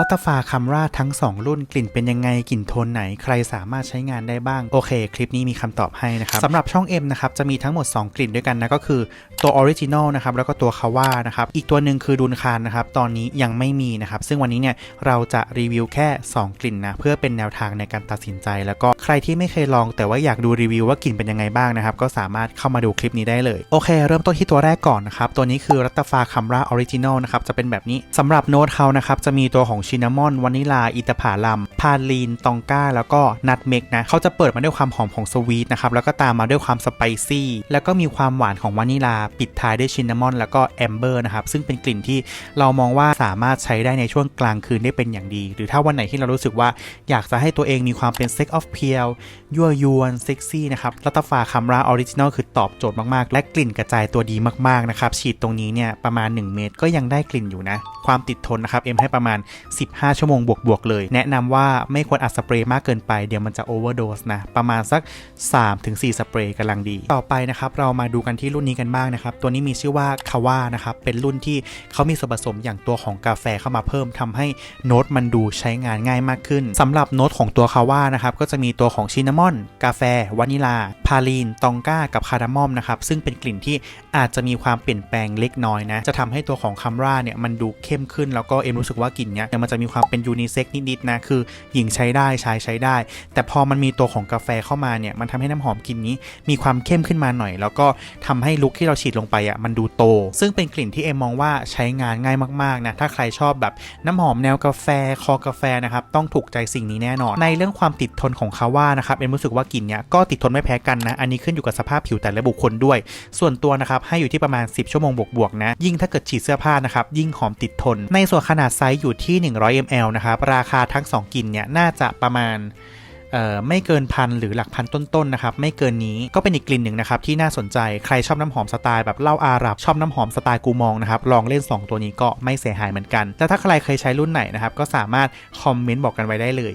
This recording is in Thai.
ลัตฟาคัมราทั้ง 2 รุ่นกลิ่นเป็นยังไงกลิ่นโทนไหนใครสามารถใช้งานได้บ้าง โอเค คลิปนี้มีคำตอบให้นะครับสำหรับช่อง M นะครับจะมีทั้งหมด 2 กลิ่นด้วยกันนะก็คือตัวออริจินอลนะครับแล้วก็ตัวคาว่านะครับอีกตัวหนึ่งคือดุนคานนะครับตอนนี้ยังไม่มีนะครับซึ่งวันนี้เนี่ยเราจะรีวิวแค่ 2 กลิ่นนะเพื่อเป็นแนวทางในการตัดสินใจ แล้วก็ใครที่ไม่เคยลองแต่ว่าอยากดูรีวิวว่ากลิ่นเป็นยังไงบ้างนะครับก็สามารถเข้ามาดูคลิปนี้ได้เลยโอเค เริ่มต้นที่ตัวแรกก่อนนะครับตัวนี้คือรัตฟาคัมราออริจินอลนะครับจะเป็นแบบนี้สำหรับโน้ตเขานะครับจะมีตัวของชินามอนวานิลาอิตาผาลัมพาลีนตองก้าแล้วก็นัทเมกนะเขาจะเปิดมาด้วยความหอมของสวีทนะครับแล้วก็ตามมาด้วยความสไปซี่แล้วก็มีความหวานของวานิลา ปิดท้ายด้วยชินนามอน แล้วก็แอมเบอร์นะครับซึ่งเป็นกลิ่นที่เรามองว่าสามารถใช้ได้ในช่วงกลางคืนได้เป็นอย่างดี หรือถ้าวันไหนที่เรารู้สึกว่าอยากจะให้ตัวเองมีความเป็นเซ็กออฟเพียวยั่วยวนเซ็กซี่นะครับรัตฟาคัมราออริจินอลคือตอบโจทย์มากๆ และกลิ่นกระจายตัวดีมากๆนะครับฉีดตรงนี้เนี่ยประมาณ 1 เมตรก็ยังได้กลิ่นอยู่นะ ความติดทนนะครับเอ็มให้ประมาณ 15 ชั่วโมงบวกๆเลย แนะนำว่าไม่ควรอัดสเปรย์มากเกินไปเดี๋ยวมันจะโอเวอร์โดสนะ ประมาณสัก 3-4 สเปรย์กำลังดี ต่อไปนะครับ เรามาดูกันที่รุ่นนี้กันบ้างนะครับ ตัวนี้มีชื่อว่าคาว่านะครับ เป็นรุ่นที่เขามีส่วนผสมอย่างตัวของกาแฟเข้ามาเพิ่มทำให้โน้ตมันดูใช้งานง่ายมากขึ้นสำหรับโน้ตของตัวคาว่านะครับก็จะมีตัวของชินนามอน กาแฟวานิลา พาลีน ตองก้ากับคาร์ดามอมนะครับซึ่งเป็นกลิ่นที่อาจจะมีความเปลี่ยนแปลงเล็กน้อยนะจะทำให้ตัวของคัมราเนี่ยมันดูเข้มขึ้นแล้วก็เอ็มรู้สึกว่ากลิ่นเนี้ยมันจะมีความเป็นยูนิเซ็กนิดๆนะคือหญิงใช้ได้ชายใช้ได้ แต่พอมันมีตัวของกาแฟเข้ามาเนี่ยมันทำให้น้ำหอมกลิ่นนี้ มีความเข้มขึ้นมาหน่อย แล้วก็ทำให้ลุคที่เราฉีดลงไปอะมันดูโต ซึ่งเป็นกลิ่นที่เอ็มมองว่าใช้งานง่ายมากๆนะถ้าใครชอบแบบน้ำหอมแนวกาแฟคอกาแฟนะครับต้องถูกใจสิ่งนี้แน่นอน ในเรื่องความติดทนของคาว่านะครับเอ็มรู้สึกว่ากลิ่นเนี้ยก็ติดทนไม่แพ้กันนะอันนี้ขึ้นอยู่กับสภาพผิวแต่ละบุคคลด้วย ส่วนตัวนะครับให้อยู่ที่ประมาณ 10 ชั่วโมงบวกๆนะยิ่งถ้าเกิดฉีดเสื้อผ้านะครับยิ่งหอมติดทน ในส่วนขนาดไซส์อยู่ที่ 100 ml นะครับราคาทั้ง 2กลิ่นเนี่ยน่าจะประมาณไม่เกินพันหรือหลักพันต้นๆนะครับ ไม่เกินนี้ก็เป็นอีกกลิ่นหนึ่งนะครับ ที่น่าสนใจใครชอบน้ำหอมสไตล์แบบเล่าอาหรับชอบน้ำหอมสไตล์กูมองนะครับ ลองเล่น 2 ตัวนี้ก็ไม่เสียหายเหมือนกัน แต่ถ้าใครเคยใช้รุ่นไหนนะครับ ก็สามารถคอมเมนต์บอกกันไว้ได้เลย